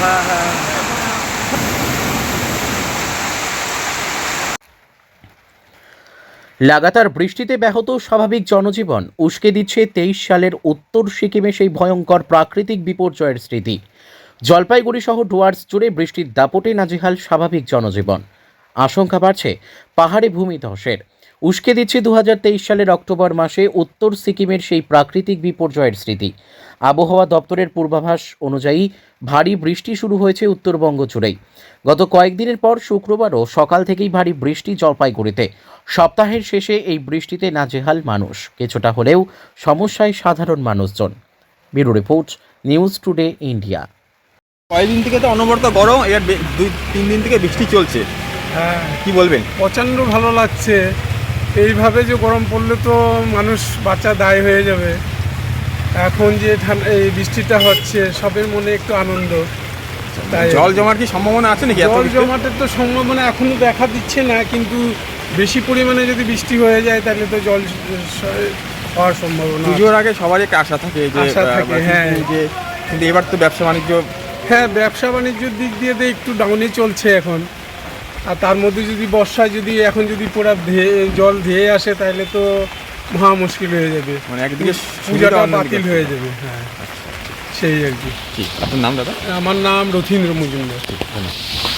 হ্যাঁ হ্যাঁ। লাগাতার বৃষ্টিতে ব্যাহত স্বাভাবিক জনজীবন। উস্কে দিচ্ছে তেইশ সালের উত্তর সিকিমে সেই ভয়ঙ্কর প্রাকৃতিক বিপর্যয়ের স্মৃতি। জলপাইগুড়ি সহ ডুয়ার্স জুড়ে বৃষ্টির দাপটে নাজেহাল স্বাভাবিক জনজীবন। আশঙ্কা বাড়ছে পাহাড়ে ভূমিধসের উস্কে দিচ্ছে দু হাজার তেইশ সালের অক্টোবর মাসে উত্তর সিকিমের সেই প্রাকৃতিক বিপর্যয়ের স্মৃতি। আবহাওয়া দপ্তরের পূর্বাভাস অনুযায়ী ভারী বৃষ্টি শুরু হয়েছে উত্তরবঙ্গ জুড়েই। গত কয়েকদিনের পর শুক্রবারও সকাল থেকেই ভারী বৃষ্টি জলপাইগুড়িতে। সপ্তাহের শেষে এই বৃষ্টিতে নাজেহাল মানুষ। কিছুটা হলেও সমস্যায় সাধারণ মানুষজন। Bureau report news today India. কয়েকদিন থেকে তো অনবরত গরম এবার দুই তিন দিন থেকে বৃষ্টি চলছে। হ্যাঁ। কি বলবেন? প্রচণ্ড ভালো লাগছে। এইভাবে যে গরম পড়লে তো মানুষ বাচ্চা দায় হয়ে যাবে এখন যে ঠান্ডা এই বৃষ্টিটা হচ্ছে সবের মনে একটু আনন্দ তাই জল জমার কি সম্ভাবনা আছে নাকি জল? জমাটের তো সম্ভাবনা এখনও দেখা দিচ্ছে না কিন্তু বেশি পরিমাণে যদি বৃষ্টি হয়ে যায় তাহলে তো জল হওয়ার সম্ভাবনা। পুজোর আগে সবারই একটা আশা থাকে যে আশা থাকে, হ্যাঁ। যে কিন্তু এবার তো ব্যবসা বাণিজ্য হ্যাঁ ব্যবসা বাণিজ্যের দিক দিয়ে তো একটু ডাউনে চলছে এখন আর তার মধ্যে যদি বর্ষায় যদি এখন যদি পুরো জল ধেয়ে আসে তাহলে তো মহা মুশকিল হয়ে যাবে। মানে একদিকে পূজাটা বাতিল হয়ে যাবে হ্যাঁ। সেই আর কি। আপনার নাম দাদা? আমার নাম রথীন্দ্র মজুমদার। ধন্যবাদ।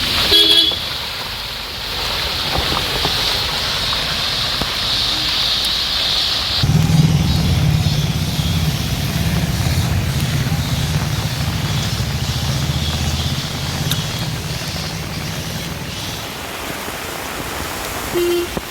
Bye.